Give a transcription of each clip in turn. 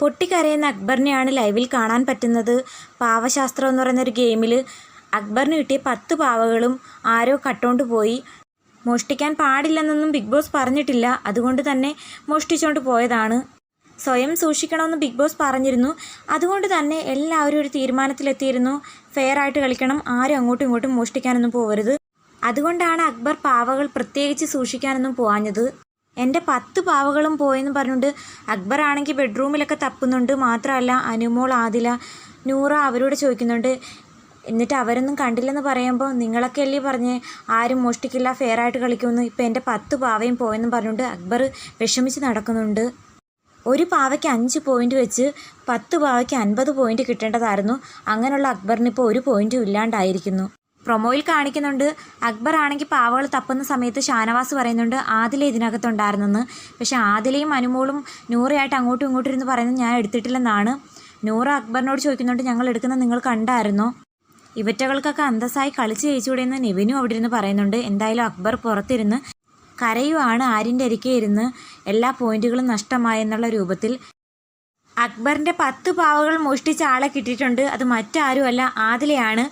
പൊട്ടിക്കരയുന്ന അക്ബറിനെയാണ് ലൈവിൽ കാണാൻ പറ്റുന്നത്. പാവശാസ്ത്രം എന്ന് പറയുന്നൊരു ഗെയിമിൽ അക്ബറിന് കിട്ടിയ പത്ത് പാവകളും ആരോ കട്ടോണ്ട് പോയി. മോഷ്ടിക്കാൻ പാടില്ലെന്നൊന്നും ബിഗ് ബോസ് പറഞ്ഞിട്ടില്ല. അതുകൊണ്ട് തന്നെ മോഷ്ടിച്ചുകൊണ്ട് പോയതാണ്. സ്വയം സൂക്ഷിക്കണമെന്ന് ബിഗ് ബോസ് പറഞ്ഞിരുന്നു. അതുകൊണ്ട് തന്നെ എല്ലാവരും ഒരു തീരുമാനത്തിലെത്തിയിരുന്നു. ഫെയർ ആയിട്ട് കളിക്കണം. ആരും അങ്ങോട്ടും ഇങ്ങോട്ടും മോഷ്ടിക്കാനൊന്നും പോകരുത് അതുകൊണ്ടാണ് അക്ബർ പാവകൾ പ്രത്യേകിച്ച് സൂക്ഷിക്കാനൊന്നും പോവാഞ്ഞത്. എന്റെ പത്ത് പാവകളും പോയെന്ന് പറഞ്ഞുകൊണ്ട് അക്ബർ ആണെങ്കിൽ ബെഡ്റൂമിലൊക്കെ തപ്പുന്നുണ്ട്. മാത്രമല്ല അനുമോൾ ആദില നൂറ അവരോട് ചോദിക്കുന്നുണ്ട് എന്നിട്ട് അവരൊന്നും കണ്ടില്ലെന്ന് പറയുമ്പോൾ നിങ്ങളൊക്കെ അല്ലേ പറഞ്ഞ് ആരും മോഷ്ടിക്കില്ല ഫെയർ ആയിട്ട് കളിക്കുമെന്ന്? ഇപ്പം എന്റെ പത്ത് പാവയും പോയെന്ന് പറഞ്ഞുകൊണ്ട് അക്ബർ വിഷമിച്ച് നടക്കുന്നുണ്ട്. ഒരു പാവയ്ക്ക് അഞ്ച് പോയിന്റ് വെച്ച് പത്ത് പാവയ്ക്ക് അൻപത് പോയിന്റ് കിട്ടേണ്ടതായിരുന്നു. അങ്ങനെയുള്ള അക്ബറിന് ഇപ്പോൾ ഒരു പോയിന്റും ഇല്ലാണ്ടായിരിക്കുന്നു. പ്രൊമോയിൽ കാണിക്കുന്നുണ്ട്. അക്ബർ ആണെങ്കിൽ പാവകൾ തപ്പുന്ന സമയത്ത് ഷാനവാസ് പറയുന്നുണ്ട് ആദില ഇതിനകത്തുണ്ടായിരുന്നെന്ന്. പക്ഷെ ആദിലയും അനുമോളും നൂറയായിട്ട് അങ്ങോട്ടും ഇങ്ങോട്ടും ഇരുന്ന് പറയുന്നത് ഞാൻ എടുത്തിട്ടില്ലെന്നാണ്. നൂറ അക്ബറിനോട് ചോദിക്കുന്നുണ്ട് ഞങ്ങൾ എടുക്കുന്നത് നിങ്ങൾ കണ്ടായിരുന്നോ? ഇവറ്റകൾക്കൊക്കെ അന്തസ്സായി കളിച്ച് ജയിച്ചുകൂടെയെന്ന് നെവിനും അവിടെ ഇരുന്ന് പറയുന്നുണ്ട്. എന്തായാലും അക്ബർ പുറത്തിരുന്ന് കരയുവാണ് ആര്യന്റെ അരികെ ഇരുന്ന് എല്ലാ പോയിന്റുകളും നഷ്ടമായെന്നുള്ള രൂപത്തിൽ. അക്ബറിന്റെ പത്ത് പാവകൾ മോഷ്ടിച്ച ആളെ കിട്ടിയിട്ടുണ്ട്. അത് മറ്റാരുമല്ല ആദിലയാണ്.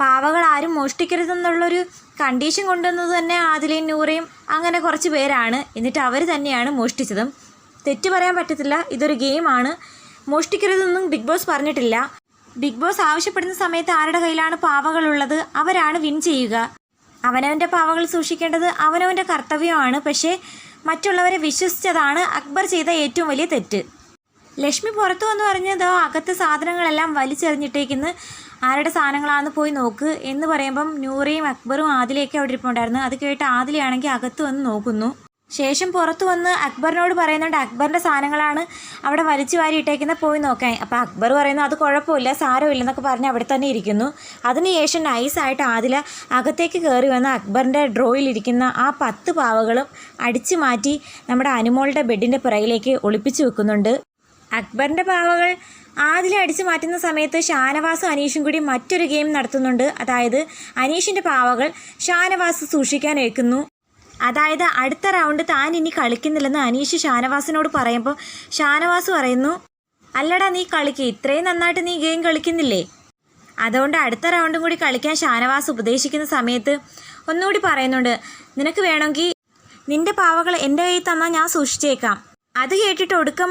പാവകൾ ആരും മോഷ്ടിക്കരുതെന്നുള്ളൊരു കണ്ടീഷൻ കൊണ്ടുവന്നത് തന്നെ ആദിലയും നൂറയും അങ്ങനെ കുറച്ച് പേരാണ്. എന്നിട്ട് അവർ തന്നെയാണ് മോഷ്ടിച്ചതും. തെറ്റ് പറയാൻ പറ്റത്തില്ല. ഇതൊരു ഗെയിമാണ് മോഷ്ടിക്കരുതെന്നും ബിഗ് ബോസ് പറഞ്ഞിട്ടില്ല. ബിഗ് ബോസ് ആവശ്യപ്പെടുന്ന സമയത്ത് ആരുടെ കയ്യിലാണ് പാവകളുള്ളത്? അവരാണ് വിൻ ചെയ്യുക. അവനവന്റെ പാവകൾ സൂക്ഷിക്കേണ്ടത് അവനവന്റെ കർത്തവ്യമാണ്. പക്ഷേ മറ്റുള്ളവരെ വിശ്വസിച്ചതാണ് അക്ബർ ചെയ്ത ഏറ്റവും വലിയ തെറ്റ്. ലക്ഷ്മി പുറത്തു വന്ന് പറഞ്ഞതോ അകത്ത് സാധനങ്ങളെല്ലാം വലിച്ചെറിഞ്ഞിട്ടേക്കുന്ന്. ആരുടെ സാധനങ്ങളാണെന്ന് പോയി നോക്ക്. എന്ന് പറയുമ്പം നൂറയും അക്ബറും ആദിലയൊക്കെ അവിടെ ഇരിപ്പുണ്ടായിരുന്നു. അത് കേട്ട് ആദിലയാണെങ്കിൽ അകത്ത് വന്ന് നോക്കുന്നു. ശേഷം പുറത്തു വന്ന് അക്ബറിനോട് പറയുന്നുണ്ട് അക്ബറിന്റെ സാധനങ്ങളാണ് അവിടെ വലിച്ചു വാരി ഇട്ടേക്കുന്ന പോയി നോക്കാൻ. അപ്പോൾ അക്ബർ പറയുന്നു അത് കുഴപ്പമില്ല സാരമില്ല എന്നൊക്കെ പറഞ്ഞ് അവിടെ തന്നെ ഇരിക്കുന്നു. അതിനുശേഷം നൈസായിട്ട് ആദില അകത്തേക്ക് കയറി വന്ന് അക്ബറിന്റെ ഡ്രോയിലിരിക്കുന്ന ആ പത്ത് പാവകളും അടിച്ചു മാറ്റി നമ്മുടെ അനുമോളുടെ ബെഡിന്റെ പിറകിലേക്ക് ഒളിപ്പിച്ചു വെക്കുന്നുണ്ട്. അക്ബറിന്റെ പാവകൾ ആദിലെ അടിച്ചു മാറ്റുന്ന സമയത്ത് ഷാനവാസും അനീഷും കൂടി മറ്റൊരു ഗെയിം നടത്തുന്നുണ്ട്. അതായത് അനീഷിന്റെ പാവകൾ ഷാനവാസ് സൂക്ഷിക്കാൻ ഏൽക്കുന്നു. അതായത് അടുത്ത റൗണ്ട് താൻ ഇനി കളിക്കുന്നില്ലെന്ന് അനീഷ് ഷാനവാസിനോട് പറയുമ്പോൾ ഷാനവാസ് പറയുന്നു അല്ലടാ നീ കളിക്കുക ഇത്രയും നന്നായിട്ട് നീ ഗെയിം കളിക്കുന്നില്ലേ? അതുകൊണ്ട് അടുത്ത റൗണ്ടും കൂടി കളിക്കാൻ ഷാനവാസ് ഉപദേശിക്കുന്ന സമയത്ത് ഒന്നുകൂടി പറയുന്നുണ്ട് നിനക്ക് വേണമെങ്കിൽ നിന്റെ പാവകൾ എന്റെ കയ്യിൽ തന്നാൽ ഞാൻ സൂക്ഷിച്ചേക്കാം. അത് കേട്ടിട്ട് ഒടുക്കം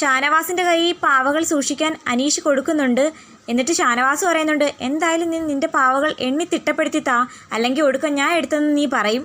ഷാനവാസിന്റെ കയ്യിൽ പാവകൾ സൂക്ഷിക്കാൻ അനീഷ് കൊടുക്കുന്നുണ്ട്. എന്നിട്ട് ഷാനവാസ് പറയുന്നുണ്ട് എന്തായാലും നീ നിന്റെ പാവകൾ എണ്ണി തിട്ടപ്പെടുത്തി താ. അല്ലെങ്കിൽ ഒടുക്കം ഞാൻ എടുത്തെന്ന് നീ പറയും.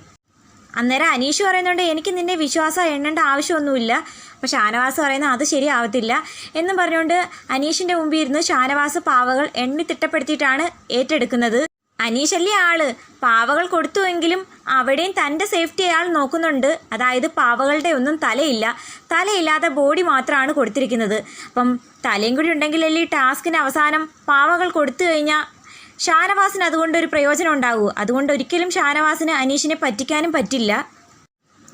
അന്നേരം അനീഷ് പറയുന്നുണ്ട് എനിക്ക് നിന്നെ വിശ്വാസം എണ്ണേണ്ട ആവശ്യമൊന്നുമില്ല. അപ്പോൾ ഷാനവാസ് പറയുന്ന അത് ശരിയാവത്തില്ല. എന്നും പറഞ്ഞുകൊണ്ട് അനീഷിന്റെ മുമ്പിൽ ഇരുന്ന് ഷാനവാസ് പാവകൾ എണ്ണി തിട്ടപ്പെടുത്തിയിട്ടാണ് ഏറ്റെടുക്കുന്നത്. അനീഷല്ലേ ആൾ? പാവകൾ കൊടുത്തുവെങ്കിലും അവിടെയും തന്റെ സേഫ്റ്റി അയാൾ നോക്കുന്നുണ്ട്. അതായത് പാവകളുടെ ഒന്നും തലയില്ല. തലയില്ലാത്ത ബോഡി മാത്രമാണ് കൊടുത്തിരിക്കുന്നത്. അപ്പം തലയും കൂടി ഉണ്ടെങ്കിലല്ലേ ഈ ടാസ്കിന് അവസാനം പാവകൾ കൊടുത്തു കഴിഞ്ഞാൽ ഷാനവാസിന് അതുകൊണ്ട് ഒരു പ്രയോജനം ഉണ്ടാകൂ അതുകൊണ്ട് ഒരിക്കലും ഷാനവാസിന് അനീഷിനെ പറ്റിക്കാനും പറ്റില്ല.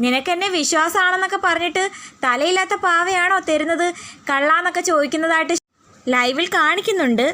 നിനക്കെന്നെ വിശ്വാസമാണെന്നൊക്കെ പറഞ്ഞിട്ട് തലയില്ലാത്ത പാവയാണോ തരുന്നത്? കള്ളാന്നൊക്കെ ചോദിക്കുന്നതായിട്ട് ലൈവിൽ കാണിക്കുന്നുണ്ട്.